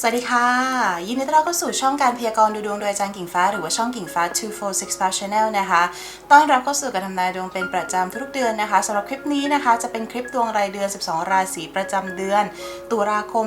สวัสดีค่ะ ยินดีต้อนรับเข้าสู่ช่องการพยากรณ์ดูดวงโดยอาจารย์กิ่งฟ้า หรือว่าช่องกิ่งฟ้า 246 Star Channel นะคะต้อนรับเข้าสู่การทำนายดวงเป็นประจำทุกเดือนนะคะสำหรับคลิปนี้นะคะ จะเป็นคลิปดวงรายเดือน 12 ราศีประจำเดือน ตุลาคม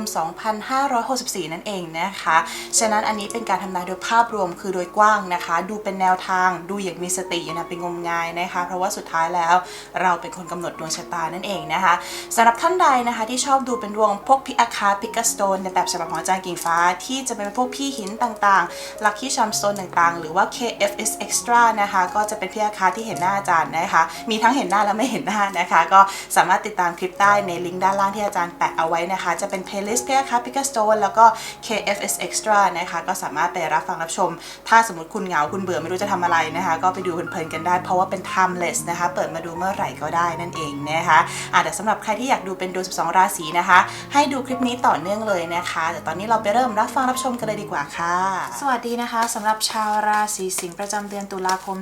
2564 นั่นเองนะคะ ฉะนั้นอันนี้เป็นการทำนายโดยภาพรวมคือโดยกว้างนะคะ ดูเป็นแนวทางดูอย่างมีสติอย่านะเป็นงมงายนะคะ เพราะว่าสุดท้ายแล้วเราเป็นคนกำหนดดวงชะตานั่นเองนะคะสำหรับท่านใดนะคะที่ชอบดูเป็นดวงพวกพิอาคาพิกาสโตนในแบบฉบับของอาจารย์กิ่งฟ้าที่จะเป็นพวกพี่หินต่างๆ ลัคกี้ชัมสโตนต่างๆ หรือว่า KFS Extra นะคะ ก็จะเป็นพี่อาคาที่เห็นหน้าอาจารย์นะคะ มีทั้งเห็นหน้าและไม่เห็นหน้านะคะ ก็สามารถติดตามคลิปได้ในลิงก์ด้านล่างที่อาจารย์แปะเอาไว้นะคะ จะเป็น playlist พี่อาคาพิกาสโตนแล้วก็ KFS Extra นะคะ ก็สามารถไปรับฟังรับชม ถ้าสมมติคุณเหงาคุณเบื่อไม่รู้จะทำอะไรนะคะ ก็ไปดูเพลินๆกันได้ เพราะว่าเป็น timeless นะคะ เปิดมาดูเมื่อไหร่ก็ได้นั่นเองนะคะอะแต่สำหรับใครที่อยากดูเป็นดวง12 ราศีนะคะ ให้ดูคลิปนี้ต่อเนื่องเลยนะคะแต่ตอนนี้เราไปเริ่มรับฟังรับชมกันเลยดีกว่าค่ะ สวัสดีนะคะสำหรับชาวราศีสิงห์ประจำเดือนตุลาคม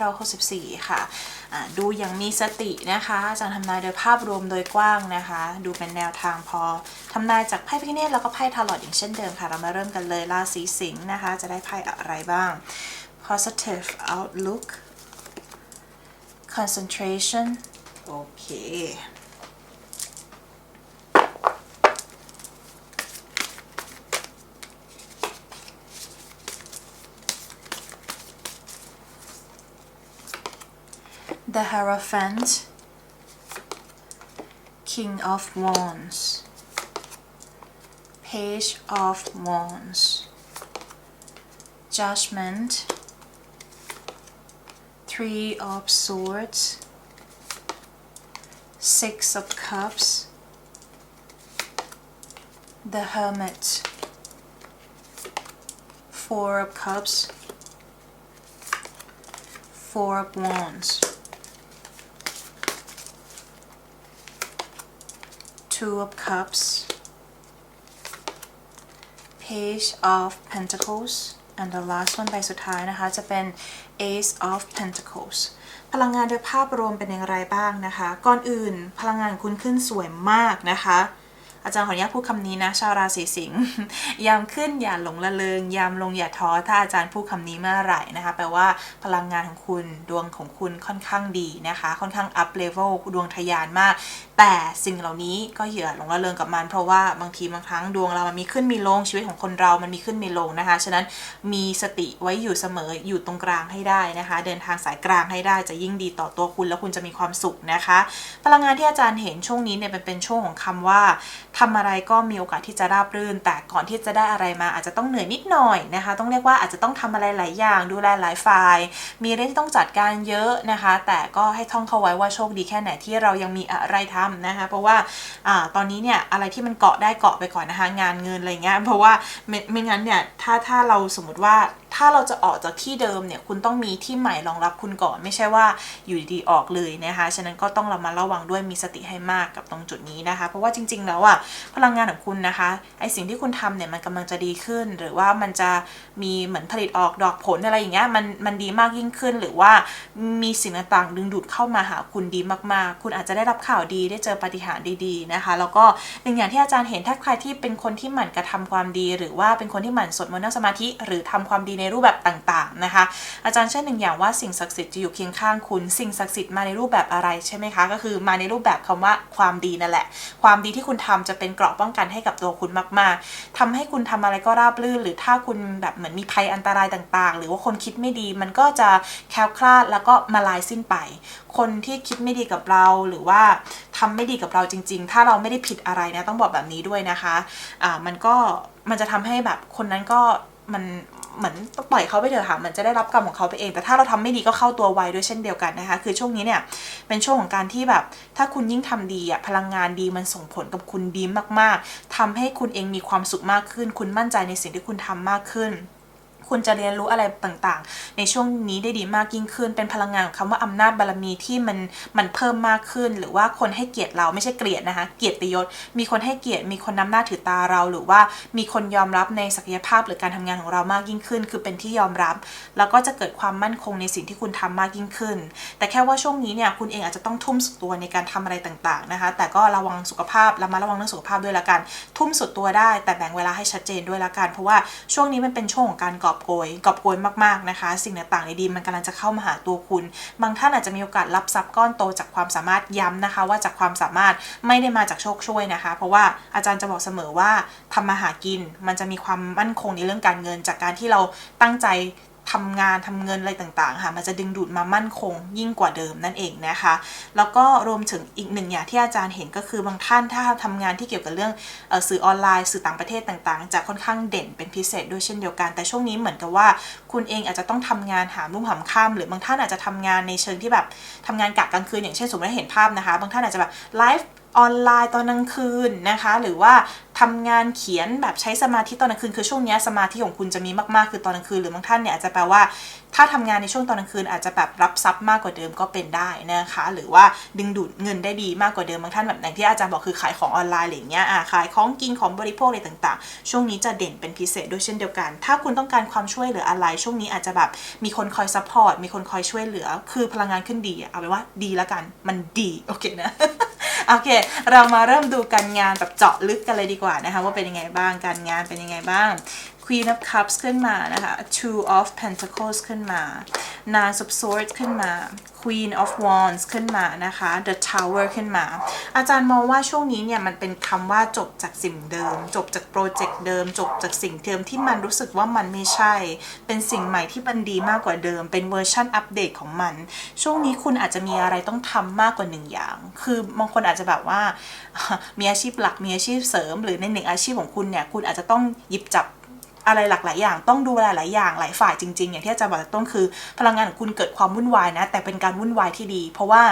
2564 ค่ะะดูอย่างมีสตินะคะอาจารย์ทำนายโดยภาพรวมโดยกว้างนะคะ ดูเป็นแนวทางพอทำนายจากไพ่พิเนตแล้วก็ไพ่ทาร์ลอตอย่างเช่นเดิมค่ะ เรามาเริ่มกันเลยราศีสิงห์นะคะ จะได้ไพ่อะไรบ้าง positive outlook concentration โอเค The Hierophant, King of Wands, Page of Wands, Judgment, Three of Swords, Six of Cups, the Hermit, Four of Cups, Four of Wands. Two of Cups, Page of Pentacles and the last one ใบสุดท้ายนะคะ จะเป็น Ace of Pentacles พลังงานโดยภาพรวมเป็นอย่างไรบ้างนะคะ ก่อนอื่นพลังงานคุณขึ้นสวยมากนะคะ อาจารย์ขออนุญาตพูดคำนี้นะ ชาวราศีสิงห์ยามขึ้นอย่าหลงละเลงยามลงอย่าท้อถ้าอาจารย์พูดคำนี้เมื่อไหร่นะคะ แปลว่าพลังงานของคุณดวงของคุณค่อนข้างดีนะคะ ค่อนข้าง up level ดวงทะยานมาก แต่สิ่งเหล่านี้ก็อย่าหลงละเลงกับมัน เพราะว่าบางทีบางครั้งดวงเรามันมีขึ้นมีลงชีวิตของคนเรามันมีขึ้นมีลงนะคะ ฉะนั้นมีสติไว้อยู่เสมออยู่ตรงกลางให้ได้นะคะ เดินทางสายกลางให้ได้จะยิ่งดีต่อตัวคุณแล้วคุณจะมีความสุขนะคะ พลังงานที่อาจารย์เห็นช่วงนี้เนี่ยเป็นเป็นช่วงของคำว่าทำอะไรก็มีโอกาสที่จะราบรื่น แต่ก่อนที่จะได้อะไรมาอาจจะต้องเหนื่อยนิดหน่อยนะคะ ต้องเรียกว่าอาจจะต้องทำอะไรหลายอย่าง ดูแลหลายฝ่าย มีเรื่องที่ต้องจัดการเยอะนะคะ แต่ก็ให้ท่องเข้าไว้ว่าโชคดีแค่ไหนที่เรายังมีอะไรทำนะคะ เพราะว่าอตอนนี้เนี่ยอะไรที่มันเกาะได้เกาะไปก่อนนะคะ งานเงินอะไรเงี้ย เพราะว่าไม่งั้นเนี่ยถ้าถ้าเราสมมติว่า ถ้าเราจะออกจากที่เดิมเนี่ยคุณต้องมีที่ใหม่รองรับคุณก่อน ไม่ใช่ว่าอยู่ดีๆออกเลยนะคะฉะนั้นก็ต้องเรามาระวังด้วยมีสติให้มากกับตรงจุดนี้นะคะ เพราะว่าจริง ๆ แล้วอะพลังงานของคุณนะคะไอสิ่งที่คุณทำเนี่ยมันกำลังจะดีขึ้น หรือว่ามันจะมีเหมือนผลิตออกดอกผลอะไรอย่างเงี้ยมันมันดีมากยิ่งขึ้น หรือว่ามีสิ่งต่างๆดึงดูดเข้ามาหาคุณดีมากๆ คุณอาจจะได้รับข่าวดีได้เจอปาฏิหาริย์ดีๆนะคะ แล้วก็หนึ่งอย่างที่อาจารย์เห็นถ้าใครที่เป็นคนที่หมั่นกระทำความดี หรือว่าเป็นคนที่หมั่นสวดมนต์นั่งสมาธิหรือทำความดีในรูปแบบต่างๆนะคะ อาจารย์เช่นหนึ่งอย่างว่าสิ่งศักดิ์สิทธิ์จะอยู่เคียงข้างคุณ สิ่งศักดิ์สิทธิ์มาในรูปแบบอะไรใช่ไหมคะ ก็คือมาในรูปแบบคำว่าความดีนั่นแหละ ความดีที่คุณทำจะเป็นเกราะป้องกันให้กับตัวคุณมาก ๆทำให้คุณทำอะไรก็ราบรื่น หรือถ้าคุณแบบเหมือนมีภัยอันตรายต่าง ๆ หรือว่าคนคิดไม่ดีมันก็จะแคล้วคลาดแล้วก็มาลายสิ้นไป คนที่คิดไม่ดีกับเราหรือว่าทำไม่ดีกับเราจริง ๆ ถ้าเราไม่ได้ผิดอะไรนะต้องบอกแบบนี้ด้วยนะคะอ่ามันก็มันจะทำให้แบบคนนั้นก็มัน เหมือนปล่อยเขาไปเถอะค่ะมันจะได้รับกรรมของเขาไปเอง แต่ถ้าเราทำไม่ดีก็เข้าตัวไวด้วยเช่นเดียวกันนะคะ คือช่วงนี้เนี่ยเป็นช่วงของการที่แบบ ถ้าคุณยิ่งทำดีอะพลังงานดีมันส่งผลกับคุณดีมากๆทำให้คุณเองมีความสุขมากขึ้น คุณมั่นใจในสิ่งที่คุณทำมากขึ้น คุณจะเรียนรู้อะไรต่างๆ ในช่วงนี้ได้ดีมากยิ่งขึ้น เป็นพลังงานของคำว่าอำนาจบารมีที่มันมันเพิ่มมากขึ้น หรือว่าคนให้เกียรติเราไม่ใช่เกลียดนะคะ เกียรติยศ มีคนให้เกียรติ มีคนนำหน้าถือตาเรา หรือว่ามีคนยอมรับในศักยภาพหรือการทำงานของเรามากยิ่งขึ้น คือเป็นที่ยอมรับ แล้วก็จะเกิดความมั่นคงในสิ่งที่คุณทำมากยิ่งขึ้น แต่แค่ว่าช่วงนี้เนี่ยคุณเองอาจจะต้องทุ่มสุดตัวในการทำอะไรต่างๆนะคะ แต่ก็ระวังสุขภาพระมัดระวังเรื่องสุขภาพด้วยละกัน ทุ่มสุดตัวได้ แต่แบ่งเวลาให้ชัดเจนด้วยละกัน เพราะว่าช่วงนี้มันเป็นช่วงของการกอบโกยกอบโกยมากๆนะคะ สิ่งต่างๆดีมันกำลังจะเข้ามาหาตัวคุณ บางท่านอาจจะมีโอกาสรับทรัพย์ก้อนโตจากความสามารถย้ำนะคะ ว่าจากความสามารถไม่ได้มาจากโชคช่วยนะคะ เพราะว่าอาจารย์จะบอกเสมอว่าทำมาหากิน มันจะมีความมั่นคงในเรื่องการเงิน จากการที่เราตั้งใจ ทำงานทำเงินอะไรต่างๆค่ะมันจะดึงดูดมามั่นคงยิ่งกว่าเดิมนั่นเองนะคะ แล้วก็รวมถึงอีกหนึ่งอย่างที่อาจารย์เห็นก็คือบางท่านถ้าทำงานที่เกี่ยวกับเรื่องออสื่อออนไลน์สื่อต่างประเทศต่างๆ จะค่อนข้างเด่นเป็นพิเศษด้วยเช่นเดียวกัน แต่ช่วงนี้เหมือนกับว่า คุณเองอาจจะต้องทำงานหามรุ่งหามค่ำหรือบางท่านอาจจะทำงานในเชิงที่แบบทำงานกะกลางคืนอย่างเช่นสมมติว่าเห็นภาพนะคะ บางท่านอาจจะแบบไลฟ์ ออนไลน์ตอนกลางคืนนะคะ หรือว่าทำงานเขียนแบบใช้สมาธิตอนกลางคืนคือช่วงนี้สมาธิของคุณจะมีมากๆคือตอนกลางคืนหรือบางท่านเนี่ยอาจจะแปลว่า ถ้าทำงานในช่วงตอนกลางคืนอาจจะแบบรับทรัพย์มากกว่าเดิมก็เป็นได้นะคะ หรือว่าดึงดูดเงินได้ดีมากกว่าเดิมบางท่านแบบอย่างที่อาจารย์บอกคือขายของออนไลน์อะไรเงี้ยอ่าขายของกินของบริโภคอะไรต่างๆ ช่วงนี้จะเด่นเป็นพิเศษด้วยเช่นเดียวกัน ถ้าคุณต้องการความช่วยเหลืออะไรช่วงนี้อาจจะแบบมีคนคอยซัพพอร์ตมีคนคอยช่วยเหลือ คือพลังงานขึ้นดีเอาเป็นว่าดีแล้วกันมันดีโอเคนะ โอเค เรามาเริ่มดูการงานแบบเจาะลึกกันเลยดีกว่านะคะ ว่าเป็นยังไงบ้างการงานเป็นยังไงบ้าง Queen of Cups ขึ้นมานะคะ Two of Pentacles ขึ้นมา Nine of Swords ขึ้นมา Queen of Wands ขึ้นมานะคะ The Tower ขึ้นมา อาจารย์มองว่าช่วงนี้เนี่ยมันเป็นคำว่าจบจากสิ่งเดิม จบจากโปรเจกต์เดิม จบจากสิ่งเดิมที่มันรู้สึกว่ามันไม่ใช่ เป็นสิ่งใหม่ที่มันดีมากกว่าเดิม เป็นเวอร์ชันอัปเดตของมัน ช่วงนี้คุณอาจจะมีอะไรต้องทำมากกว่าหนึ่งอย่าง คือบางคนอาจจะแบบว่า มีอาชีพหลัก มีอาชีพเสริม หรือในหนึ่งอาชีพของคุณเนี่ย คุณอาจจะต้องหยิบจับ อะไรหลากหลายอย่าง ต้องดูหลายๆอย่างหลายฝ่ายจริงๆ อย่างที่อาจารย์บอกตั้งต้นคือ พลังงานของคุณเกิดความวุ่นวายนะ แต่เป็นการวุ่นวายที่ดี เพราะว่า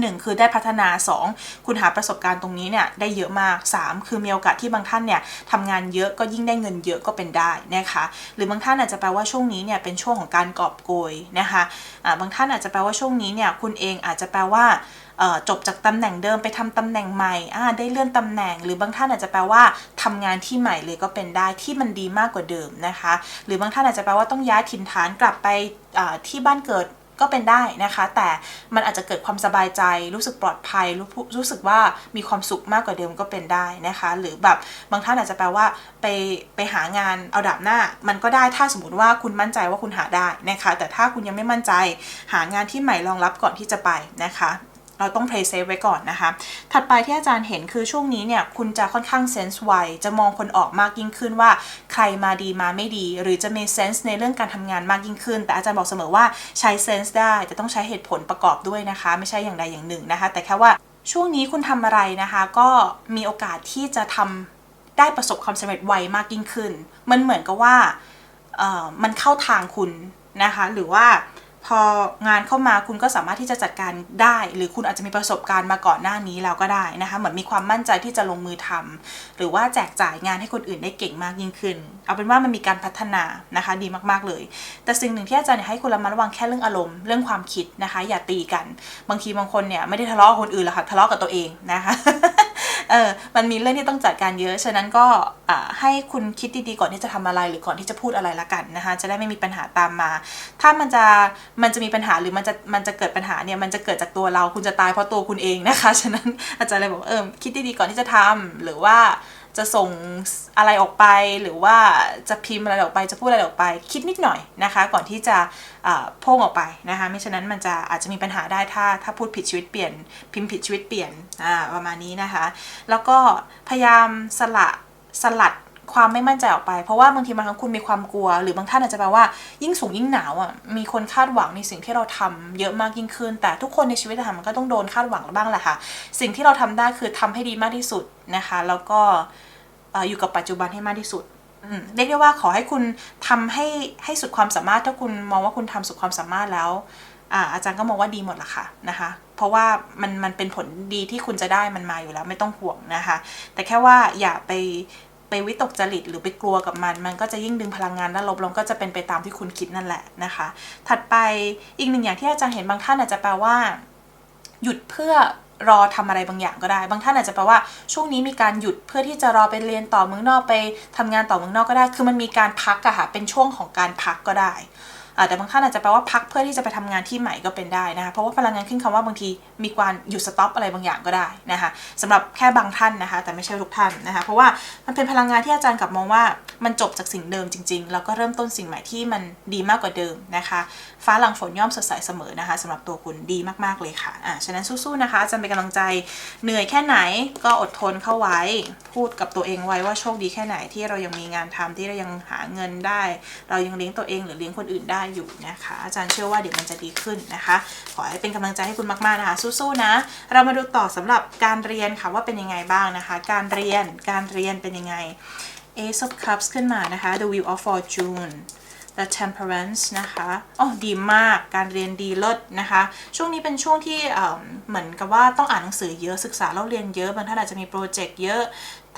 หนึ่งคือได้พัฒนา 2 คุณหาประสบการณ์ตรงนี้เนี่ยได้เยอะมาก 3 คือมีโอกาสที่บางท่านเนี่ยทำงานเยอะก็ยิ่งได้เงินเยอะก็เป็นได้นะคะหรือบางท่านอาจจะแปลว่าช่วงนี้เนี่ยเป็นช่วงของการกอบโกยนะคะอ่าบางท่านอาจจะแปลว่าช่วงนี้เนี่ยคุณเองอาจจะแปลว่า จบจากตำแหน่งเดิมไปทำตำแหน่งใหม่ได้เลื่อนตำแหน่ง หรือบางท่านอาจจะแปลว่าทำงานที่ใหม่เลยก็เป็นได้ที่มันดีมากกว่าเดิมนะคะ หรือบางท่านอาจจะแปลว่าต้องย้ายถิ่นฐานกลับไปที่บ้านเกิดก็เป็นได้นะคะ แต่มันอาจจะเกิดความสบายใจ รู้สึกปลอดภัยรู้รู้สึกว่ามีความสุขมากกว่าเดิมก็เป็นได้นะคะ หรือแบบบางท่านอาจจะแปลว่าไปไปหางานเอาดาบหน้า มันก็ได้ถ้าสมมติว่าคุณมั่นใจว่าคุณหาได้นะคะ แต่ถ้าคุณยังไม่มั่นใจ หางานที่ใหม่รองรับก่อนที่จะไปนะคะ เราต้อง play safe ไว้ก่อนนะคะ ถัดไปที่อาจารย์เห็นคือช่วงนี้เนี่ยคุณจะค่อนข้าง sense ไวจะมองคนออกมากยิ่งขึ้นว่าใครมาดีมาไม่ดี หรือจะมี sense ในเรื่องการทำงานมากยิ่งขึ้น แต่อาจารย์บอกเสมอว่าใช้ sense ได้แต่ต้องใช้เหตุผลประกอบด้วยนะคะ ไม่ใช่อย่างใดอย่างหนึ่งนะคะ แต่แค่ว่าช่วงนี้คุณทำอะไรนะคะ ก็มีโอกาสที่จะทำได้ประสบความสำเร็จไวมากยิ่งขึ้น มันเหมือนกับว่ามันเข้าทางคุณนะคะ หรือว่า พองานเข้ามาคุณก็สามารถที่จะจัดการได้ หรือคุณอาจจะมีประสบการณ์มาก่อนหน้านี้แล้วก็ได้นะคะเหมือนมีความมั่นใจที่จะลงมือทำหรือว่าแจกจ่ายงานให้คนอื่นได้เก่งมากยิ่งขึ้น เอาเป็นว่ามันมีการพัฒนานะคะดีมากๆเลย แต่สิ่งหนึ่งที่อาจารย์อยากให้คุณระมัดระวังแค่เรื่องอารมณ์เรื่องความคิดนะคะ อย่าตีกัน บางทีบางคนเนี่ยไม่ได้ทะเลาะกับคนอื่นหรอกค่ะทะเลาะกับตัวเองนะคะ เออมันมีเรื่องที่ต้องจัดการเยอะ ฉะนั้นก็ให้คุณคิดดีๆก่อนที่จะทำอะไรหรือก่อนที่จะพูดอะไรละกันนะคะ จะได้ไม่มีปัญหาตามมา ถ้ามันจะมันจะมีปัญหาหรือมันจะมันจะเกิดปัญหาเนี่ยมันจะเกิดจากตัวเราคุณจะตายเพราะตัวคุณเองนะคะ ฉะนั้นอาจารย์เลยบอกเออคิดดีๆก่อนที่จะทำหรือว่า จะส่งอะไรออกไป หรือว่าจะพิมพ์อะไรออกไปจะพูดอะไรออกไป คิดนิดหน่อยนะคะ ก่อนที่จะพ่งออกไปนะคะไม่ฉะนั้นมันจะอาจจะมีปัญหาได้ถ้าถ้าพูดผิดชีวิตเปลี่ยน พิมพ์ผิดชีวิตเปลี่ยนประมาณนี้นะคะ แล้วก็พยายามสละสลัดความไม่มั่นใจออกไป เพราะว่าบางทีบางครั้งคุณมีความกลัว หรือบางท่านอาจจะแปลว่ายิ่งสูงยิ่งหนาวอะมีคนคาดหวังในสิ่งที่เราทำเยอะมากยิ่งขึ้น แต่ทุกคนในชีวิตอะค่ะมันก็ต้องโดนคาดหวังบ้างแหละค่ะ สิ่งที่เราทำได้คือทำให้ดีมากที่สุดนะคะ แล้วก็ อยู่กับปัจจุบันให้มากที่สุดเรียกได้ว่าขอให้คุณทำให้ให้สุดความสามารถถ้าคุณมองว่าคุณทำสุดความสามารถแล้วอาอาจารย์ก็มองว่าดีหมดละค่ะนะคะ เพราะว่ามันมันเป็นผลดีที่คุณจะได้มันมาอยู่แล้วไม่ต้องห่วงนะคะ แต่แค่ว่าอย่าไปไปวิตกจริตหรือไปกลัวกับมัน มันก็จะยิ่งดึงพลังงานด้านลบลงก็จะเป็นไปตามที่คุณคิดนั่นแหละนะคะ ถัดไปอีกหนึ่งอย่างที่อาจารย์เห็นบางท่านอาจจะแปลว่า หยุดเพื่อ รอทำอะไรบางอย่างก็ได้ บางท่านอาจจะแปลว่าช่วงนี้มีการหยุดเพื่อที่จะรอไปเรียนต่อเมืองนอกไปทำงานต่อเมืองนอกก็ได้ คือมันมีการพักอะค่ะเป็นช่วงของการพักก็ได้ แต่บางท่านอาจจะแปลว่าพักเพื่อที่จะไปทำงานที่ใหม่ก็เป็นได้นะคะเพราะว่าพลังงานขึ้นคำว่าบางทีมีการหยุดสต็อปอะไรบางอย่างก็ได้นะคะสำหรับแค่บางท่านนะคะ แต่ไม่ใช่ทุกท่านนะคะ เพราะว่ามันเป็นพลังงานที่อาจารย์กลับมองว่ามันจบจากสิ่งเดิมจริง ๆ แล้วก็เริ่มต้นสิ่งใหม่ที่มันดีมากกว่าเดิมนะคะ ฟ้าหลังฝนย่อมสดใสเสมอนะคะสำหรับตัวคุณดีมากๆเลยค่ะอ่าฉะนั้นสู้ๆนะคะอาจารย์เป็นกำลังใจเหนื่อยแค่ไหนก็อดทนเข้าไว้ พูดกับตัวเองไว้ว่าโชคดีแค่ไหนที่เรายังมีงานทำที่เรายังหาเงินได้ เรายังเลี้ยงตัวเองหรือเลี้ยงคนอื่นได้อยู่นะคะอาจารย์เชื่อว่าเดี๋ยวมันจะดีขึ้นนะคะ ขอให้เป็นกำลังใจให้คุณมากๆนะคะ สู้ๆนะ เรามาดูต่อสำหรับการเรียนค่ะว่าเป็นยังไงบ้างนะคะ การเรียนการเรียนเป็นยังไง Ace of Cups ขึ้นมานะคะ The Wheel of Fortune The Temperance นะคะอ๋อดีมาก การเรียนดีเลิศนะคะ ช่วงนี้เป็นช่วงที่เอ่อเหมือนกับว่าต้องอ่านหนังสือเยอะ ศึกษาแล้วเรียนเยอะ บางท่านอาจจะมีโปรเจกต์เยอะ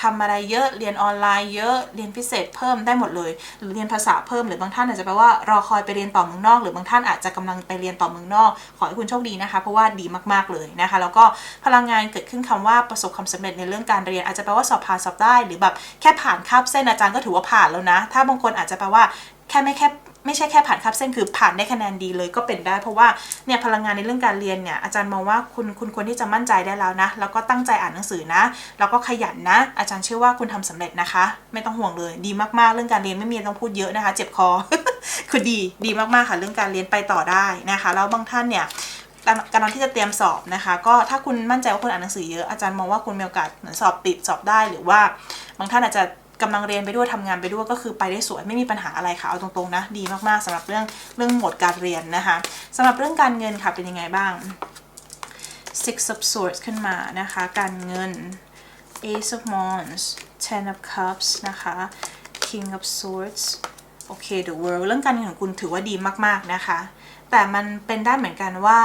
ทำอะไรเยอะเรียนออนไลน์เยอะเรียนพิเศษเพิ่มได้หมดเลย หรือเรียนภาษาเพิ่มหรือบางท่านอาจจะแปลว่ารอคอยไปเรียนต่อเมืองนอก หรือบางท่านอาจจะกำลังไปเรียนต่อเมืองนอก ขอให้คุณโชคดีนะคะ เพราะว่าดีมากๆเลยนะคะ แล้วก็พลังงานเกิดขึ้นคำว่าประสบความสำเร็จในเรื่องการเรียน อาจจะแปลว่าสอบผ่านสอบได้ หรือแบบแค่ผ่านคาบเส้นอาจารย์ก็ถือว่าผ่านแล้วนะ ถ้าบางคนอาจจะแปลว่าแค่ไม่แค่ ไม่ใช่แค่ผ่านคับเส้นคือผ่านได้คะแนนดีเลยก็เป็นได้ เพราะว่าเนี่ยพลังงานในเรื่องการเรียนเนี่ยอาจารย์มองว่าคุณคุณควรที่จะมั่นใจได้แล้วนะ แล้วก็ตั้งใจอ่านหนังสือนะ แล้วก็ขยันนะ อาจารย์เชื่อว่าคุณทำสำเร็จนะคะ ไม่ต้องห่วงเลยดีมากๆ เรื่องการเรียนไม่มีต้องพูดเยอะนะคะ เจ็บคอคือดีดีมากๆค่ะเรื่องการเรียนไปต่อได้นะคะแล้วบางท่านเนี่ยกำกำลังที่จะเตรียมสอบนะคะ ก็ถ้าคุณมั่นใจว่าคุณอ่านหนังสือเยอะอาจารย์มองว่าคุณมีโอกาสเหมือนสอบติดสอบได้หรือว่า บางท่านอาจจะ กำลังเรียนไปด้วยทำงานไปด้วยก็คือไปได้สวยไม่มีปัญหาอะไรค่ะเอาตรงๆนะ ดีมากๆสำหรับเรื่องเรื่องหมดการเรียนนะคะสำหรับเรื่องการเงินค่ะเป็นยังไงบ้าง six of swords ขึ้นมานะคะ การเงิน ace of wands ten of cups นะคะ king of swords โอเค the world เรื่องการเงินของคุณถือว่าดีมากๆนะคะ แต่มันเป็นได้เหมือนกันว่า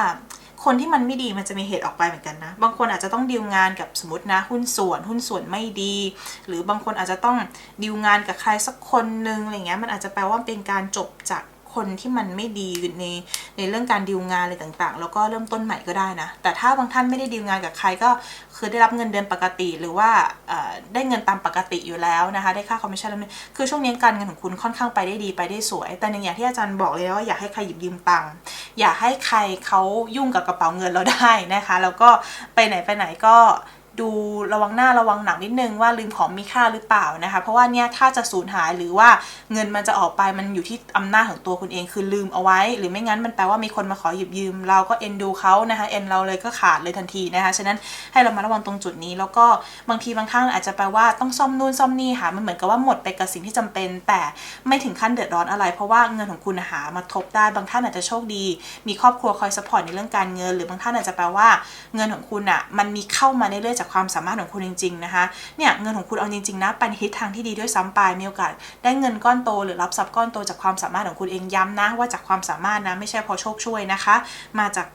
คนที่มันไม่ดีมันจะมีเหตุออกไปเหมือนกันนะ บางคนอาจจะต้องดีลงานกับสมมตินะ หุ้นส่วน หุ้นส่วนไม่ดี หรือบางคนอาจจะต้องดีลงานกับใครสักคนนึงอะไรเงี้ยมันอาจจะแปลว่าเป็นการจบจาก คนที่มันไม่ดีในในเรื่องการดีลงานอะไรต่างๆ แล้วก็เริ่มต้นใหม่ก็ได้นะ แต่ถ้าบางท่านไม่ได้ดีลงานกับใครก็คือได้รับเงินเดือนปกติ หรือว่าได้เงินตามปกติอยู่แล้วนะคะ ได้ค่าคอมมิชชั่นแล้วเนี่ยคือช่วงนี้การเงินของคุณค่อนข้างไปได้ดีไปได้สวย แต่หนึ่งอย่างที่อาจารย์บอกเลยว่าอย่าให้ใครหยิบยืมตังค์อย่าให้ใครเขายุ่งกับกระเป๋าเงินเราได้นะคะ แล้วก็ไปไหนไปไหนก็ ดูระวังหน้าระวังหนังนิดนึงว่าลืมของมีค่าหรือเปล่านะคะ เพราะว่าเนี่ยถ้าจะสูญหายหรือว่าเงินมันจะออกไปมันอยู่ที่อำนาจของตัวคุณเองคือลืมเอาไว้ หรือไม่งั้นมันแปลว่ามีคนมาขอหยิบยืม เราก็เอ็นดูเขานะคะเอ็นเราเลยก็ขาดเลยทันทีนะคะฉะนั้นให้เรามาระวังตรงจุดนี้ แล้วก็บางทีบางท่านอาจจะแปลว่าต้องซ่อมนู่นซ่อมนี่ค่ะมันเหมือนกับว่าหมดไปกับสิ่งที่จำเป็น แต่ไม่ถึงขั้นเดือดร้อนอะไร เพราะว่าเงินของคุณหามาทบได้บางท่านอาจจะโชคดี มีครอบครัวคอยสปอร์ตในเรื่องการเงิน หรือบางท่านอาจจะแปลว่าเงินของคุณอะมันมีเข้ามาเรื่อยๆจากความสามารถของคุณจริง ๆ นะคะ เนี่ยเงินของคุณเอาจริง ๆ นะไปในทิศทางที่ดีด้วยซ้ำไปมีโอกาสได้เงินก้อนโต หรือรับทรัพย์ก้อนโตจากความสามารถของคุณเองย้ำนะ ว่าจากความสามารถนะไม่ใช่พอโชคช่วยนะคะ มาจาก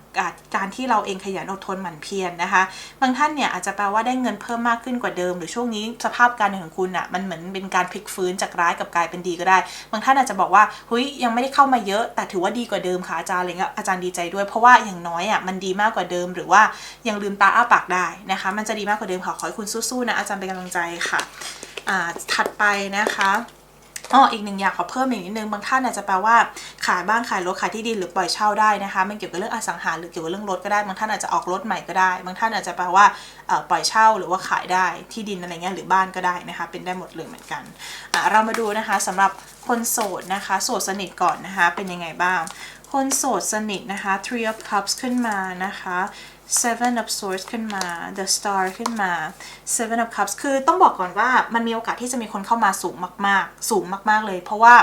การที่เราเองขยันอดทนหมั่นเพียรนะคะ บางท่านเนี่ยอาจจะแปลว่าได้เงินเพิ่มมากขึ้นกว่าเดิม หรือช่วงนี้สภาพการเงินของคุณอะมันเหมือนเป็นการพลิกฟื้นจากร้ายกับกลายเป็นดีก็ได้ บางท่านอาจจะบอกว่าเฮ้ยยังไม่ได้เข้ามาเยอะ แต่ถือว่าดีกว่าเดิมค่ะอาจารย์อะไรเงี้ยอาจารย์ดีใจด้วยเพราะว่าอย่างน้อยอะมันดีมากกว่าเดิม หรือว่ายังลืมตาอ้าปากได้นะคะ มันจะดีมากกว่าเดิมค่ะ ขอให้คุณสู้ๆนะอาจารย์เป็นกำลังใจค่ะอ่าถัดไปนะคะอ๋ออีกหนึ่งอย่างขอเพิ่มอีกนิดนึงบางท่านอาจจะแปลว่าขายบ้านขายรถขายที่ดินหรือปล่อยเช่าได้นะคะมันเกี่ยวกับเรื่องอสังหาหรือเกี่ยวกับเรื่องรถก็ได้บางท่านอาจจะออกรถใหม่ก็ได้ บางท่านอาจจะแปลว่าปล่อยเช่าหรือว่าขายได้ที่ดินอะไรเงี้ยหรือบ้านก็ได้นะคะ เป็นได้หมดเลยเหมือนกันเรามาดูนะคะสำหรับคนโสดนะคะ โสดสนิทก่อนนะคะ เป็นยังไงบ้าง คนโสดสนิทนะคะ three of cups ขึ้นมานะคะ seven of swords ขึ้นมา the star ขึ้นมา seven of cups คือต้องบอกก่อนว่ามันมีโอกาสที่จะมีคนเข้ามาสูงมาก ๆ สูงมาก ๆ เลย เพราะว่า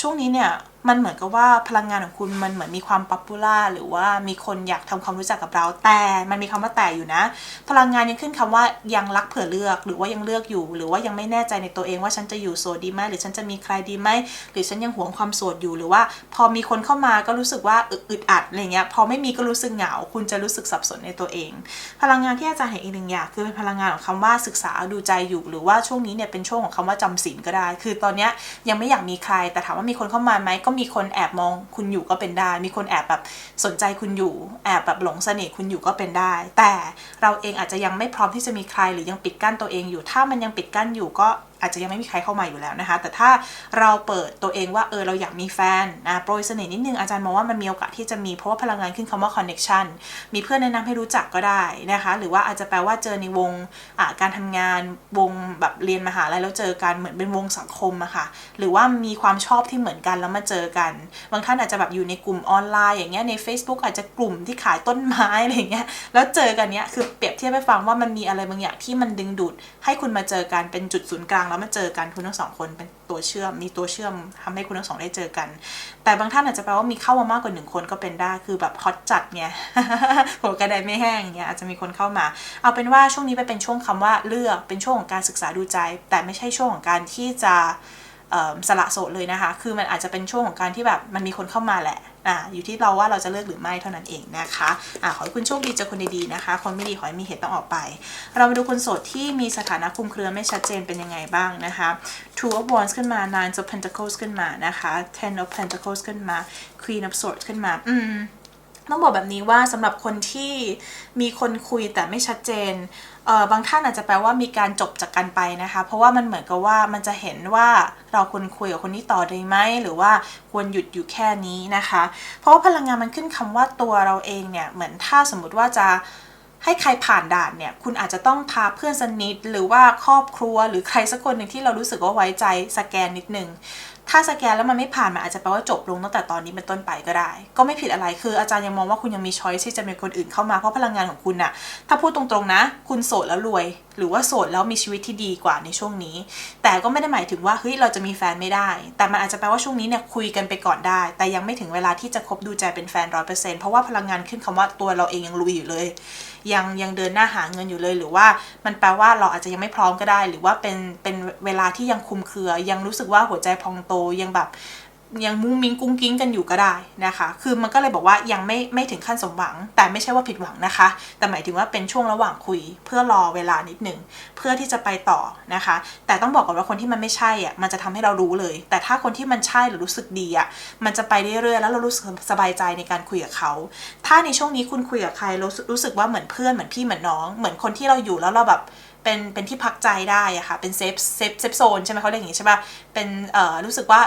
ช่วงนี้เนี่ย มันเหมือนกับว่าพลังงานของคุณมันเหมือนมีความป๊อปปูล่าหรือว่ามีคนอยากทำความรู้จักกับเราแต่มันมีคำว่าแต่อยู่นะ พลังงานยังขึ้นคำว่ายังรักเผื่อเลือก หรือว่ายังเลือกอยู่ หรือว่ายังไม่แน่ใจในตัวเองว่าฉันจะอยู่โสดดีไหมหรือฉันจะมีใครดีไหมหรือฉันยังหวงความโสดอยู่หรือว่า พอมีคนเข้ามาก็รู้สึกว่าอึดอัดอะไรเงี้ยพอไม่มีก็รู้สึกเหงา คุณจะรู้สึกสับสนในตัวเอง พลังงานที่อาจารย์เห็นอีกหนึ่งอย่างคือเป็นพลังงานของคำว่าศึกษาดูใจอยู่ หรือว่าช่วงนี้เนี่ยเป็นช่วงของคำว่าจำศีลก็ได้ คือตอนเนี้ยยังไม่อยากมีใครแต่ถามว่ามีคนเข้ามาไหมก็มีคนแอบมองคุณอยู่ก็เป็นได้ มีคนแอบแบบสนใจคุณอยู่ แอบแบบหลงเสน่ห์คุณอยู่ก็เป็นได้ แต่เราเองอาจจะยังไม่พร้อมที่จะมีใครหรือยังปิดกั้นตัวเองอยู่ ถ้ามันยังปิดกั้นอยู่ก็อาจจะยังไม่มีใครเข้ามาอยู่แล้วนะคะ แต่ถ้าเราเปิดตัวเองว่าเออเราอยากมีแฟนนะโปรยเสน่ห์นิดนึงอาจารย์มองว่ามันมีโอกาสที่จะมีเพราะว่าพลังงานขึ้นคำว่า connection มีเพื่อนแนะนำให้รู้จักก็ได้นะคะ หรือว่าอาจจะแปลว่าเจอในวงการทำงานวงแบบเรียนมหาลัยแล้วเจอกันเหมือนเป็นวงสังคมอะค่ะหรือว่ามีความชอบที่เหมือนกันแล้วมาเจอกัน บางท่านอาจจะแบบอยู่ในกลุ่มออนไลน์อย่างเงี้ยใน Facebook อาจจะกลุ่มที่ขายต้นไม้อะไรเงี้ยแล้วเจอกันเนี้ยคือเปรียบเทียบให้ฟังว่ามันมีอะไรบางอย่างที่มันดึงดูดให้คุณมาเจอกันเป็นจุดศูนย์กลางแล้วมาเจอกันคุณทั้งสองคนเป็นตัวเชื่อม มีตัวเชื่อมทำให้คุณทั้งสองได้เจอกัน แต่บางท่านอาจจะแปลว่ามีเข้ามามากกว่าหนึ่งคนก็เป็นได้คือแบบฮอตจัดเนี่ยหัวกระไดไม่แห้งเนี่ยอาจจะมีคนเข้ามา เอาเป็นว่าช่วงนี้ไปเป็นช่วงคำว่าเลือกเป็นช่วงของการศึกษาดูใจ แต่ไม่ใช่ช่วงของการที่จะ สละโสดเลยนะคะ คือมันอาจจะเป็นช่วงของการที่แบบมันมีคนเข้ามาแหละอ่าอยู่ที่เราว่าเราจะเลือกหรือไม่เท่านั้นเองนะคะอ่าขอให้คุณโชคดีเจอคนดีๆนะคะ คนไม่ดีขอให้มีเหตุต้องออกไป เรามาดูคนโสดที่มีสถานะคุมเครือไม่ชัดเจนเป็นยังไงบ้างนะคะ Two of Wands ขึ้นมา Nine of Pentacles ขึ้นมานะคะ Ten of Pentacles ขึ้นมา Queen of Swords ขึ้นมา อืม ต้องบอกแบบนี้ว่าสำหรับคนที่มีคนคุยแต่ไม่ชัดเจนเออบางท่านอาจจะแปลว่ามีการจบจากกันไปนะคะ เพราะว่ามันเหมือนกับว่ามันจะเห็นว่าเราควรคุยกับคนนี้ต่อได้ไหมหรือว่าควรหยุดอยู่แค่นี้นะคะ เพราะว่าพลังงานมันขึ้นคำว่าตัวเราเองเนี่ยเหมือนถ้าสมมติว่าจะให้ใครผ่านด่านเนี่ย คุณอาจจะต้องพาเพื่อนสนิทหรือว่าครอบครัวหรือใครสักคนหนึ่งที่เรารู้สึกว่าไว้ใจสแกนนิดนึง ถ้าสแกนแล้วมันไม่ผ่านมันอาจจะแปลว่าจบลงตั้งแต่ตอนนี้เป็นต้นไปก็ได้ ก็ไม่ผิดอะไรคืออาจารย์ยังมองว่าคุณยังมีช้อยที่จะมีคนอื่นเข้ามาเพราะพลังงานของคุณน่ะถ้าพูดตรงๆนะ คุณโสดแล้วรวย หรือว่าโสดแล้วมีชีวิตที่ดีกว่าในช่วงนี้ แต่ก็ไม่ได้หมายถึงว่าเฮ้ยเราจะมีแฟนไม่ได้ แต่มันอาจจะแปลว่าช่วงนี้เนี่ยคุยกันไปก่อนได้ แต่ยังไม่ถึงเวลาที่จะคบดูใจเป็นแฟนร้อยเปอร์เซ็นต์เพราะว่าพลังงานขึ้นคำว่าตัวเราเองยังลุยอยู่เลย ยังยังเดินหน้าหาเงินอยู่เลย หรือว่ามันแปลว่าเราอาจจะยังไม่พร้อมก็ได้ หรือว่าเป็นเป็นเวลาที่ยังคุมเครือ ยังรู้สึกว่าหัวใจพองโตยังแบบ ยังมุ้งมิ้งกุ้งกิ้งกันอยู่ก็ได้นะคะ คือมันก็เลยบอกว่ายังไม่ไม่ถึงขั้นสมหวัง แต่ไม่ใช่ว่าผิดหวังนะคะ แต่หมายถึงว่าเป็นช่วงระหว่างคุย เพื่อรอเวลานิดหนึ่งเพื่อที่จะไปต่อนะคะ แต่ต้องบอกก่อนว่าคนที่มันไม่ใช่อะมันจะทำให้เรารู้เลย แต่ถ้าคนที่มันใช่หรือรู้สึกดีอะมันจะไปเรื่อยๆแล้วเรารู้สึกสบายใจในการคุยกับเขา ถ้าในช่วงนี้คุณคุยกับใครรู้สึกรู้สึกว่าเหมือนเพื่อนเหมือนพี่เหมือนน้อง เหมือนคนที่เราอยู่แล้วเราแบบเป็นเป็นที่พักใจได้อะค่ะ เป็นเซฟเซฟเซฟโซนใช่ไหมเขาเรียกอย่างนี้ใช่ป่ะเป็นเอ่อรู้สึกว่า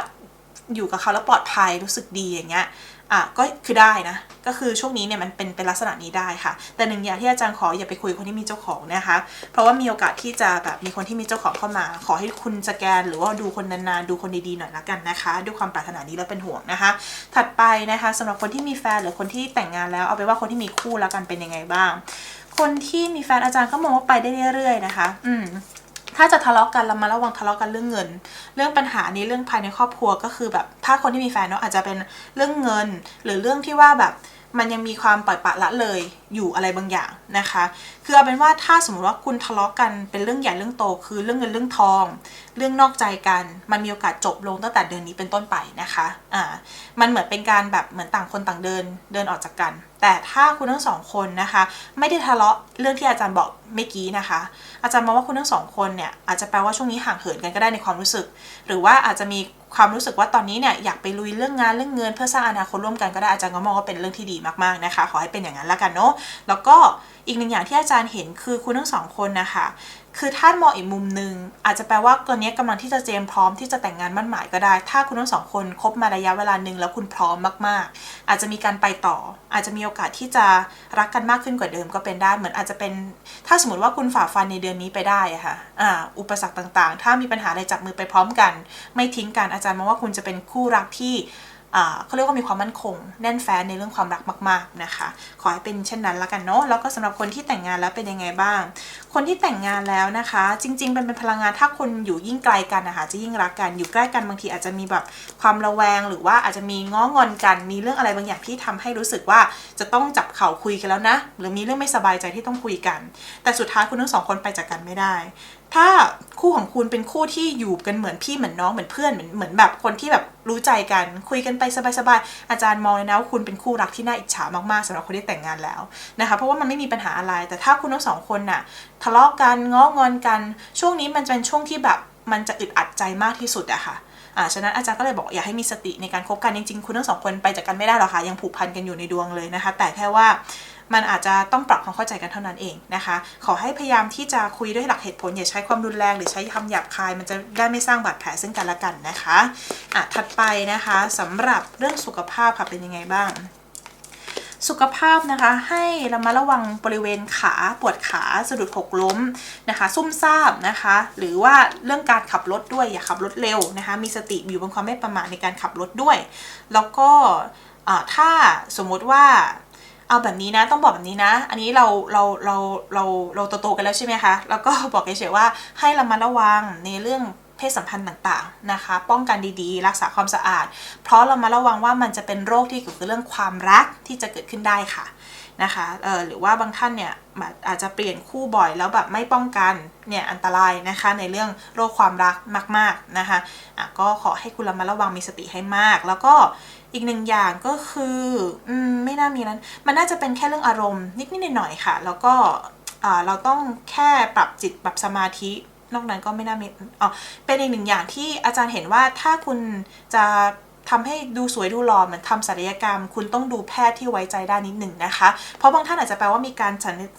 อยู่กับเขาแล้วปลอดภัยรู้สึกดีอย่างเงี้ยอะก็คือได้นะ ก็คือช่วงนี้เนี่ยมันเป็นเป็นลักษณะนี้ได้ค่ะ แต่หนึ่งอย่างที่อาจารย์ขออย่าไปคุยคนที่มีเจ้าของนะคะ เพราะว่ามีโอกาสที่จะแบบมีคนที่มีเจ้าของเข้ามา ขอให้คุณสแกน หรือว่าดูคนนานๆดูคนดีๆหน่อยละกันนะคะ ด้วยความปรารถนานี้แล้วเป็นห่วงนะคะ ถัดไปนะคะสำหรับคนที่มีแฟนหรือคนที่แต่งงานแล้วเอาไปว่าคนที่มีคู่แล้วกันเป็นยังไงบ้าง คนที่มีแฟนอาจารย์ก็มองว่าไปได้เรื่อยๆนะคะ อืม ถ้าจะทะเลาะกันเรามาระวังทะเลาะกันเรื่องเงิน เรื่องปัญหานี้เรื่องภายในครอบครัวก็คือแบบถ้าคนที่มีแฟนเนาะอาจจะเป็นเรื่องเงิน หรือเรื่องที่ว่าแบบ มันยังมีความปล่อยปะละเลยอยู่อะไรบางอย่างนะคะ คือเอาเป็นว่าถ้าสมมติว่าคุณทะเลาะกันเป็นเรื่องใหญ่เรื่องโต คือเรื่องเงินเรื่องทอง เรื่องนอกใจกัน มันมีโอกาสจบลงตั้งแต่เดือนนี้เป็นต้นไปนะคะอ่ามันเหมือนเป็นการแบบเหมือนต่างคนต่างเดินเดินออกจากกัน แต่ถ้าคุณทั้งสองคนนะคะ ไม่ได้ทะเลาะเรื่องที่อาจารย์บอกเมื่อกี้นะคะ อาจารย์มองว่าคุณทั้งสองคนเนี่ยอาจจะแปลว่าช่วงนี้ห่างเหินกันก็ได้ในความรู้สึก หรือว่าอาจจะมี ความรู้สึกว่าตอนนี้เนี่ยอยากไปลุยเรื่องงานเรื่องเงินเพื่อสร้างอนาคตร่วมกันก็ได้อาจารย์ก็มองว่าเป็นเรื่องที่ดีมากๆนะคะ ขอให้เป็นอย่างนั้นละกันเนาะแล้วก็อีกหนึ่งอย่างที่อาจารย์เห็นคือคุณทั้งสองคนนะคะ คือท่านมองอีกมุมหนึ่งอาจจะแปลว่าตอนนี้กำลังที่จะเตรียมพร้อมที่จะแต่งงานมั่นหมายก็ได้ ถ้าคุณทั้งสองคนคบมาระยะเวลาหนึ่งแล้วคุณพร้อมมากๆ อาจจะมีการไปต่อ อาจจะมีโอกาสที่จะรักกันมากขึ้นกว่าเดิมก็เป็นได้ เหมือนอาจจะเป็น ถ้าสมมติว่าคุณฝ่าฟันในเดือนนี้ไปได้อะค่ะอ่าอุปสรรคต่างๆ ถ้ามีปัญหาอะไรจับมือไปพร้อมกัน ไม่ทิ้งกันอาจารย์มองว่าคุณจะเป็นคู่รักที่ เขาเรียกว่ามีความมั่นคง แน่นแฟ้นในเรื่องความรักมาก ๆนะคะ ขอให้เป็นเช่นนั้นละกันเนาะแล้วก็สำหรับคนที่แต่งงานแล้วเป็นยังไงบ้าง คนที่แต่งงานแล้วนะคะ จริงๆเป็นเป็นพลังงานถ้าคนอยู่ยิ่งไกลกันนะคะจะยิ่งรักกันอยู่ใกล้กันบางทีอาจจะมีแบบความระแวง หรือว่าอาจจะมีง้องอนกันมีเรื่องอะไรบางอย่างที่ทำให้รู้สึกว่าจะต้องจับเข่าคุยกันแล้วนะ หรือมีเรื่องไม่สบายใจที่ต้องคุยกัน แต่สุดท้ายคุณทั้งสองคนไปจากกันไม่ได้ถ้าคู่ของคุณเป็นคู่ที่อยู่กันเหมือนพี่เหมือนน้องเหมือนเพื่อนเหมือนเหมือนแบบคนที่แบบ รู้ใจกันคุยกันไปสบายๆ อาจารย์มองเลยนะว่าคุณเป็นคู่รักที่น่าอิจฉามากๆสำหรับคนที่แต่งงานแล้วนะคะ เพราะว่ามันไม่มีปัญหาอะไร แต่ถ้าคุณทั้งสองคนน่ะทะเลาะกันง้องอนกัน ช่วงนี้มันจะเป็นช่วงที่แบบมันจะอึดอัดใจมากที่สุดอะค่ะอ่าฉะนั้นอาจารย์ก็เลยบอกอยากให้มีสติในการคบกันจริงๆ คุณทั้งสองคนไปจากกันไม่ได้หรอกค่ะยังผูกพันกันอยู่ในดวงเลยนะคะ แต่แค่ว่า มันอาจจะต้องปรับความเข้าใจกันเท่านั้นเองนะคะ ขอให้พยายามที่จะคุยด้วยหลักเหตุผลอย่าใช้ความรุนแรงหรือใช้คำหยาบคาย มันจะได้ไม่สร้างบาดแผลซึ่งกันและกันนะคะอะถัดไปนะคะสำหรับเรื่องสุขภาพค่ะเป็นยังไงบ้างสุขภาพนะคะให้เรามาระวังบริเวณขาปวดขาสะดุดหกล้มนะคะซุ่มซ่ามนะคะ หรือว่าเรื่องการขับรถด้วยอย่าขับรถเร็วนะคะ มีสติอยู่บนความไม่ประมาทในการขับรถด้วย แล้วก็ถ้าสมมติว่า เอาแบบนี้นะต้องบอกแบบนี้นะ อันนี้เราเราเราเราเราโตๆกันแล้วใช่ไหมคะแล้วก็บอกเฉยๆว่าให้เรามาระวังในเรื่องเพศสัมพันธ์ต่างๆนะคะ ป้องกันดีๆ รักษาความสะอาด เพราะเรามาระวังว่ามันจะเป็นโรคที่เกี่ยวกับเรื่องความรักที่จะเกิดขึ้นได้ค่ะนะคะเออหรือว่าบางท่านเนี่ยอาจจะเปลี่ยนคู่บ่อยแล้วแบบไม่ป้องกันเนี่ยอันตรายนะคะในเรื่องโรคความรักมาก ๆนะคะะก็ขอให้คุณระมัดระวังมีสติให้มาก แล้วก็ อีกหนึ่งอย่างก็คืออืมไม่น่ามีนั้นมันน่าจะเป็นแค่เรื่องอารมณ์นิดๆหน่อยๆค่ะ แล้วก็อ่าเราต้องแค่ปรับจิตปรับสมาธินอกนั้นก็ไม่น่ามีอ๋อเป็นอีกหนึ่งอย่างที่อาจารย์เห็นว่าถ้าคุณจะ ทำให้ดูสวยดูหล่อเหมือนทำศัลยกรรม คุณต้องดูแพทย์ที่ไว้ใจได้นิดหนึ่งนะคะ เพราะบางท่านอาจจะแปลว่ามีการ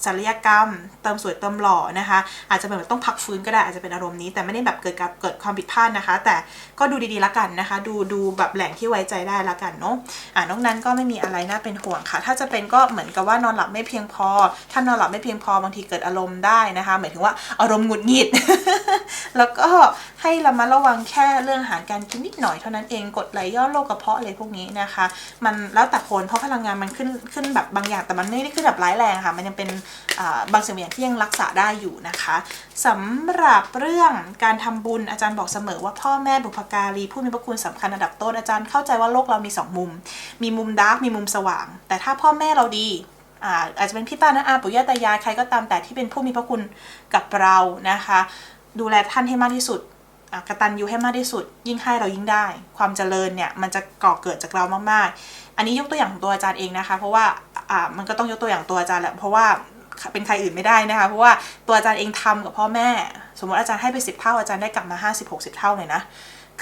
ศัลยกรรม เติมสวยเติมหล่อนะคะ อาจจะแบบต้องพักฟื้นก็ได้อาจจะเป็นอารมณ์นี้ แต่ไม่ได้แบบเกิดกับเกิดความผิดพลาดนะคะ แต่ก็ดูดีๆละกันนะคะ ดูดูแบบแหล่งที่ไว้ใจได้ละกันเนาะอ่านอกนั้นก็ไม่มีอะไรน่าเป็นห่วงค่ะ ถ้าจะเป็นก็เหมือนกับว่านอนหลับไม่เพียงพอ ถ้านอนหลับไม่เพียงพอบางทีเกิดอารมณ์ได้นะคะ หมายถึงว่าอารมณ์หงุดหงิด แล้วก็ให้ระมัดระวังแค่เรื่องอาหารการกินนิดหน่อยเท่านั้นเองกดไหลยอโรคกระเพาะอะไรพวกนี้นะคะ มันแล้วแต่คนเพราะพลังงานมันขึ้นขึ้นแบบบางอย่างแต่มันไม่ได้ขึ้นแบบร้ายแรงค่ะ มันยังเป็นบางสิ่งบางอย่างที่ยังรักษาได้อยู่นะคะสำหรับเรื่องการทำบุญอาจารย์บอกเสมอว่าพ่อแม่บุพการีผู้มีพระคุณสำคัญอันดับต้นอาจารย์เข้าใจว่าโลกเรามีสองมุม มีมุมดาร์กมีมุมสว่าง แต่ถ้าพ่อแม่เราดีอาอาจจะเป็นพี่ป้าน้าอาปู่ย่าตายายใครก็ตามแต่ที่เป็นผู้มีพระคุณกับเรานะคะ ดูแลท่านให้มากที่สุด อะตัญญูให้มากที่สุด ยิ่งให้เรายิ่งได้ ความเจริญเนี่ยมันจะก่อเกิดจากเรามากๆ อันนี้ยกตัวอย่างของตัวอาจารย์เองนะคะ เพราะว่ามันก็ต้องยกตัวอย่างตัวอาจารย์แหละเพราะว่าเป็นใครอื่นไม่ได้นะคะ เพราะว่าตัวอาจารย์เองทำกับพ่อแม่ สมมติอาจารย์ให้ไปสิบเท่าอาจารย์ได้กลับมา50 60เท่าเลยนะ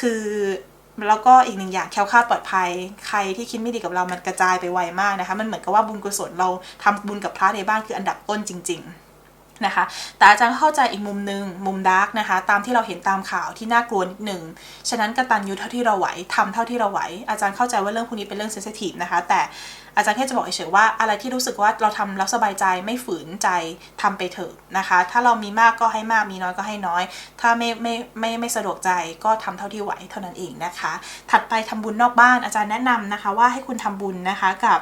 คือแล้วก็อีกหนึ่งอย่างแคล้วคลาดปลอดภัย ใครที่คิดไม่ดีกับเรามันกระจายไปไวมากนะคะ มันเหมือนกับว่าบุญกุศลเราทำบุญกับพระในบ้านคืออันดับต้นจริง ๆ นะคะ แต่อาจารย์เข้าใจอีกมุมหนึ่งมุมดาร์กนะคะ ตามที่เราเห็นตามข่าวที่น่ากลัวนิดหนึ่ง ฉะนั้นกระตัญญูเท่าที่เราไหวทำเท่าที่เราไหว อาจารย์เข้าใจว่าเรื่องพวกนี้เป็นเรื่องเซนซิทีฟนะคะ แต่อาจารย์แค่จะบอกเฉยๆว่าอะไรที่รู้สึกว่าเราทำแล้วสบายใจไม่ฝืนใจทำไปเถอะนะคะ ถ้าเรามีมากก็ให้มากมีน้อยก็ให้น้อย ถ้าไม่ไม่ไม่ไม่สะดวกใจก็ทำเท่าที่ไหวเท่านั้นเองนะคะ ถัดไปทำบุญนอกบ้านอาจารย์แนะนำนะคะ ว่าให้คุณทำบุญนะคะกับ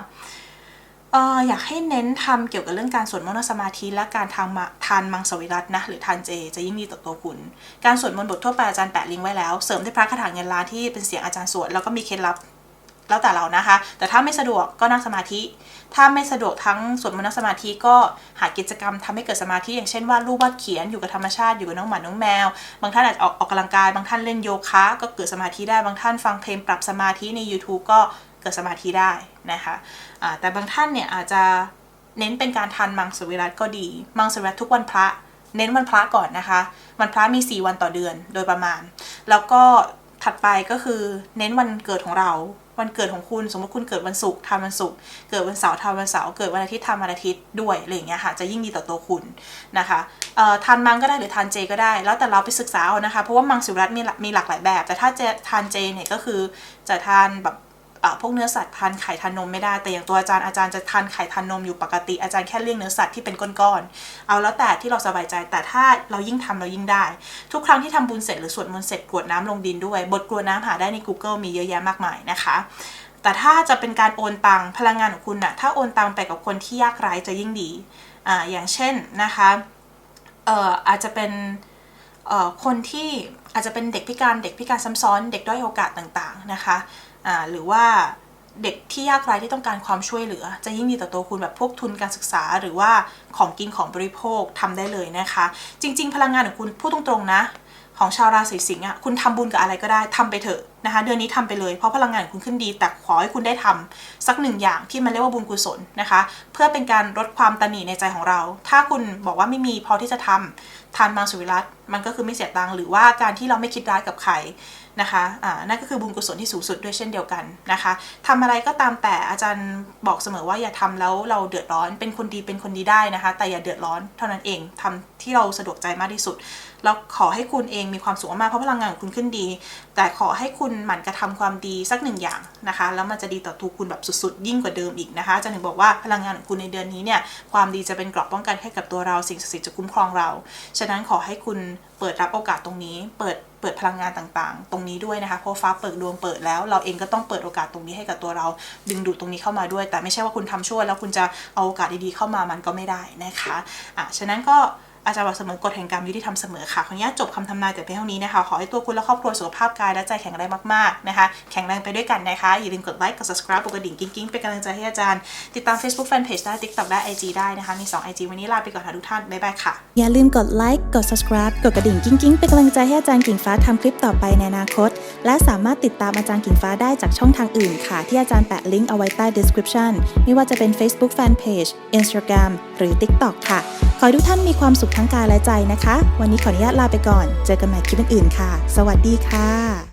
อออยากให้เน้นทำเกี่ยวกับเรื่องการสวดมนต์สมาธิและการทานมาทานมังสวิรัตนะหรือทานเจ จะยิ่งดีต่อตัวคุณ การสวดมนต์บททั่วไปอาจารย์แปะลิงก์ไว้แล้ว เสริมด้วยพระคาถาเงินล้านที่เป็นเสียงอาจารย์สวดแล้วก็มีเคล็ดลับแล้วแต่เรานะคะ แต่ถ้าไม่สะดวกก็นั่งสมาธิ ถ้าไม่สะดวกทั้งสวดมนต์สมาธิก็หากิจกรรมทำให้เกิดสมาธิ อย่างเช่นวาดรูปวาดเขียนอยู่กับธรรมชาติอยู่กับน้องหมาน้องแมว บางท่านอาจจะออกออกกำลังกาย บางท่านเล่นโยคะ ก็เกิดสมาธิได้ บางท่านฟังเพลงปรับสมาธิใน YouTube ก็ เกิดสมาธิได้นะคะอ่าแต่บางท่านเนี่ยอาจจะเน้นเป็นการทานมังสวิรัตก็ดี มังสวิรัตทุกวันพระ เน้นวันพระก่อนนะคะ วันพระมี 4 วันต่อเดือนโดยประมาณ แล้วก็ถัดไปก็คือเน้นวันเกิดของเรา วันเกิดของคุณ สมมติคุณเกิดวันศุกร์ทำวันศุกร์ เกิดวันเสาร์ทำวันเสาร์ เกิดวันอาทิตย์ทำวันอาทิตย์ด้วยอะไรอย่างเงี้ยค่ะ จะยิ่งดีต่อตัวคุณนะคะเอ่อทานมังก็ได้หรือทานเจก็ได้ แล้วแต่เราไปศึกษาเอานะคะ เพราะว่ามังสวิรัตมีมีหลากหลายแบบ แต่ถ้าจะทานเจเนี่ยก็คือจะทานแบบ พวกเนื้อสัตว์ทานไข่ทานนมไม่ได้ แต่อย่างตัวอาจารย์อาจารย์จะทานไข่ทานนมอยู่ปกติอาจารย์แค่เลี่ยงเนื้อสัตว์ที่เป็นก้อนๆเอาแล้วแต่ที่เราสบายใจแต่ถ้าเรายิ่งทำเรายิ่งได้ ทุกครั้งที่ทำบุญเสร็จหรือสวดมนต์เสร็จกรวดน้ำลงดินด้วย บทกรวดน้ำหาได้ใน Google มีเยอะแยะมากมายนะคะแต่ถ้าจะเป็นการโอนตังพลังงานของคุณน่ะถ้าโอนตังไปกับคนที่ยากไร้จะยิ่งดีอ่าอย่างเช่นนะคะเอ่ออาจจะเป็นเอ่อคนที่อาจจะเป็นเด็กพิการเด็กพิการซ้ำซ้อน เด็กด้อยโอกาสต่างๆนะคะ หรือว่าเด็กที่ยากไร้ที่ต้องการความช่วยเหลือ จะยิ่งดีต่อตัวคุณแบบพวกทุนการศึกษา หรือว่าของกินของบริโภคทำได้เลยนะคะ จริง ๆ พลังงานของคุณพูดตรงๆนะ ของชาวราศีสิงห์อะคุณทำบุญกับอะไรก็ได้ทำไปเถอะนะคะ เดือนนี้ทำไปเลยเพราะพลังงานของคุณขึ้นดี แต่ขอให้คุณได้ทำสักหนึ่งอย่างที่มันเรียกว่าบุญกุศลนะคะ เพื่อเป็นการลดความตันหนีในใจของเรา ถ้าคุณบอกว่าไม่มีพอที่จะทำทานมังสวิรัตมันก็คือไม่เสียตังค์หรือว่าการที่เราไม่คิดร้ายกับใคร นะคะะนั่นก็คือบุญกุศลที่สูงสุดด้วยเช่นเดียวกันนะคะทำอะไรก็ตามแต่อาจารย์บอกเสมอว่าอย่าทำแล้วเราเดือดร้อนเป็นคนดีเป็นคนดีได้นะคะ แต่อย่าเดือดร้อนเท่านั้นเองทำที่เราสะดวกใจมากที่สุด แล้วขอให้คุณเองมีความสุขมากเพราะพลังงานของคุณขึ้นดี แต่ขอให้คุณหมั่นกระทำความดีสักหนึ่งอย่างนะคะ แล้วมันจะดีต่อตัวคุณแบบสุดๆ ยิ่งกว่าเดิมอีกนะคะจะถึงบอกว่าพลังงานของคุณในเดือนนี้เนี่ยความดีจะเป็นเกราะป้องกันให้กับตัวเราสิ่งศักดิ์สิทธิ์จะคุ้มครองเรา ฉะนั้นขอให้คุณเปิดรับโอกาสตรงนี้ เปิดเปิดพลังงานต่างๆ ตรงนี้ด้วยนะคะเพราะฟ้าเปิดดวงเปิดแล้ว เราเองก็ต้องเปิดโอกาสตรงนี้ให้กับตัวเรา ดึงดูดตรงนี้เข้ามาด้วย แต่ไม่ใช่ว่าคุณทำชั่วแล้วคุณจะเอาโอกาสดีๆเข้ามามันก็ไม่ได้นะคะอะฉะนั้นก็ อาจารย์บอกเสมอกฎแห่งกรรมยุติธรรมเสมอค่ะขออนุญาตจบคำทำนายแต่เพียงเท่านี้นะคะ ขอให้ตัวคุณและครอบครัวสุขภาพกายและใจแข็งแรงมากๆนะคะ แข็งแรงไปด้วยกันนะคะ อย่าลืมกดไลค์กด subscribe กดกระดิ่งกิ๊งๆเป็นกำลังใจให้อาจารย์ ติดตาม Facebook Fanpage ได้ TikTok ได้ IG ได้นะคะ มี 2 IG วันนี้ลาไปก่อนค่ะทุกท่านบ๊ายบายค่ะอย่าลืมกดไลค์กด subscribe กดกระดิ่งกิ้งๆเป็นกำลังใจให้อาจารย์กิ่งฟ้าทำคลิปต่อไปในอนาคต และสามารถติดตามอาจารย์กิ่งฟ้าได้จากช่องทางอื่นค่ะ ที่อาจารย์แปะลิงก์เอาไว้ใต้ description ไม่ว่าจะเป็น Facebook Fanpage Instagram หรือ TikTok ค่ะ ขอให้ทุกท่านมีความสุขทั้งกายและใจนะคะ วันนี้ขออนุญาตลาไปก่อน เจอกันใหม่คลิปอื่นๆค่ะ สวัสดีค่ะ